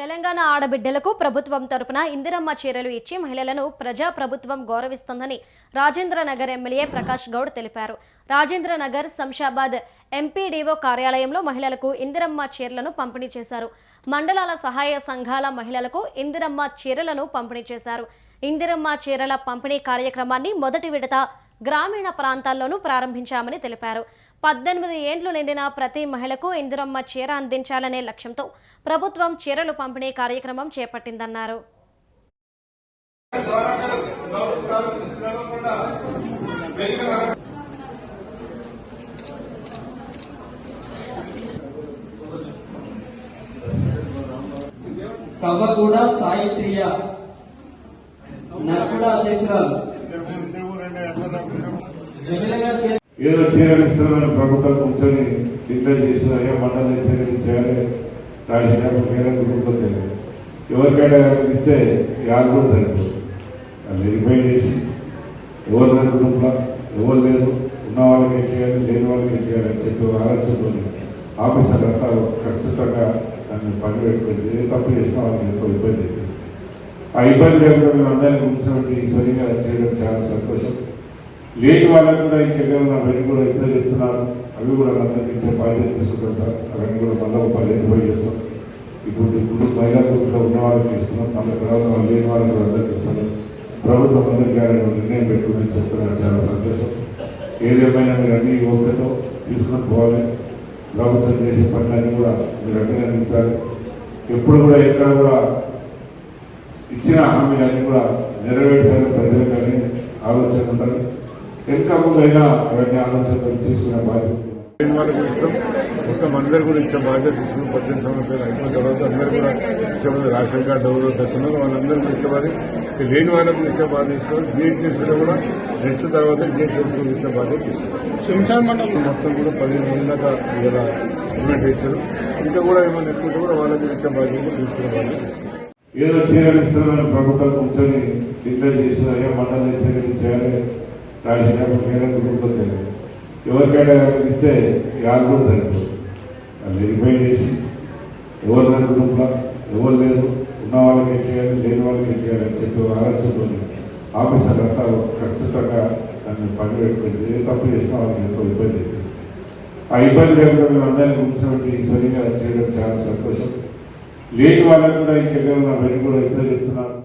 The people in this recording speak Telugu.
తెలంగాణ ఆడబిడ్డలకు ప్రభుత్వం తరపున ఇందిరమ్మ చీరలు ఇచ్చి మహిళలను ప్రజా ప్రభుత్వం గౌరవిస్తోందని రాజేంద్రనగర్ ఎమ్మెల్యే ప్రకాష్ గౌడ్ తెలిపారు. రాజేంద్రనగర్ శంషాబాద్ ఎంపీడీఓ కార్యాలయంలో మహిళలకు ఇందిరమ్మ చీరలను పంపిణీ చేశారు. మండలాల సహాయ సంఘాల మహిళలకు ఇందిరమ్మ చీరలను పంపిణీ చేశారు. ఇందిరమ్మ చీరల పంపిణీ కార్యక్రమాన్ని మొదటి విడత గ్రామీణ ప్రాంతాల్లోనూ ప్రారంభించామని తెలిపారు. పద్దెనిమిది ఏండ్లు నిండిన ప్రతి మహిళకు ఇందిరమ్మ చీర అందించాలనే లక్ష్యంతో ప్రభుత్వం చీరలు పంపిణీ కార్యక్రమం చేపట్టిందన్నారు. సాయి ప్రియ నర్కుడ అధ్యక్షురాలు. ఎమ్మెల్యేగా చే- ఏదో ప్రభుత్వం కూర్చొని డిక్లేర్ చేసిన ఏ మండలం చీరలు చేయాలి రాజకీయాలు కేంద్ర గ్రూపులు ఎవరికైనా ఇస్తే యారు కూడా సరిపోదు అది వెరిఫై చేసి ఎవరు లేదు గ్రూప్లో ఎవరు లేదు ఉన్న వాళ్ళకి చేయాలి లేని వాళ్ళకి చేయాలి అని చెప్పి ఆలోచనతో ఆఫీసర్ అంతా ఖచ్చితంగా దాన్ని పని పెట్టుకొని ఏ తప్పు చేసిన వాళ్ళకి ఎంతో ఇబ్బంది అవుతుంది. ఆ ఇబ్బంది లేకుండా మేము అందరినీ కూర్చోబెట్టి సరిగా చేయడం చాలా సంతోషం. లేని వాళ్ళకు కూడా ఇంకెక్కడ అవన్నీ కూడా ఇప్పుడే చెప్తున్నారు. అవి కూడా అందరికీ ఇచ్చే బాధ్యత తీసుకుంటారు అవన్నీ కూడా మళ్ళీ ఒక పదిహేను పోయి చేస్తాం. ఇప్పుడు ఇప్పుడు మహిళా గ్రూప్లో ఉన్న వాళ్ళకి ఇస్తున్నాం. మళ్ళీ తర్వాత వాళ్ళు లేని వాళ్ళకి అందరికీ అందరికి ఇస్తున్నాం. ప్రభుత్వం అందరికీ నిర్ణయం పెట్టుకుని చెప్తున్నారు. చాలా సంతోషం. ఏదేమైనా మీరు అన్ని ఓపికతో తీసుకుని పోవాలి. ప్రభుత్వం చేసే పనులన్నీ కూడా మీరు అభినందించాలి ఎప్పుడు కూడా ఎక్కడ కూడా ఇచ్చిన హామీలన్నీ కూడా నెరవేర్చాలని ప్రజలకు కానీ ఆలోచన ఉండాలి. అవన్నీ తీసుకునే బాధ్యత. లేని వాళ్ళకి ఇస్తాం మొత్తం అందరు కూడా ఇచ్చే బాధ్యత తీసుకుని పద్దెనిమిది సంవత్సరాలు అయిపోయిన తర్వాత అందరూ కూడా ఇచ్చే రేషన్ కార్డు ఎవరు తెచ్చున్నారు వాళ్ళందరూ కూడా ఇచ్చే బాధ్యత ఇక లేని వాళ్ళకి ఇచ్చే బాధ్యత తీసుకోవాలి. జిహెచ్ఎంసీలో కూడా నెక్స్ట్ తర్వాత జిహెచ్ఎంసీలో ఇచ్చే బాధ్యత తీసుకోవాలి. మొత్తం కూడా పదిహేను మంది దాకా ఇలా ఇంప్లిమెంట్ చేశారు ఇంకా కూడా ఏమైనా ఎక్కువ కూడా వాళ్ళకి ఇచ్చే బాధ్యత తీసుకునే బాధ్యత తీసుకోవాలి. ఏదో చీరలిస్తామని ప్రభుత్వం కూర్చొని డిక్లేర్ చేసిన ఏ మండలి చేయాలి? రాసినప్పుడు కేంద్ర గ్రూపులు ఎవరికైనా ఇస్తే యారు కూడా సరిపోదు. అది వెరిఫై చేసి ఎవరు నన్ను గ్రూప్లో ఎవరు లేదు ఉన్న వాళ్ళకి చేయాలి లేని వాళ్ళకి చేయాలి అని చెప్పి ఆలోచనతో ఆఫీసర్ అంతా ఖచ్చితంగా దాన్ని పని పెట్టుకొని ఏ తప్పు చేసినా వాళ్ళకి ఎంతో ఇబ్బంది అవుతుంది. ఆ ఇబ్బంది లేకుండా మేము అందరినీ ఉంచినటువంటి సరిగా చేయడం చాలా సంతోషం. లేని వాళ్ళకు కూడా ఇంకెక్కడ వెళ్ళి కూడా ఇబ్బంది చెప్తున్నారు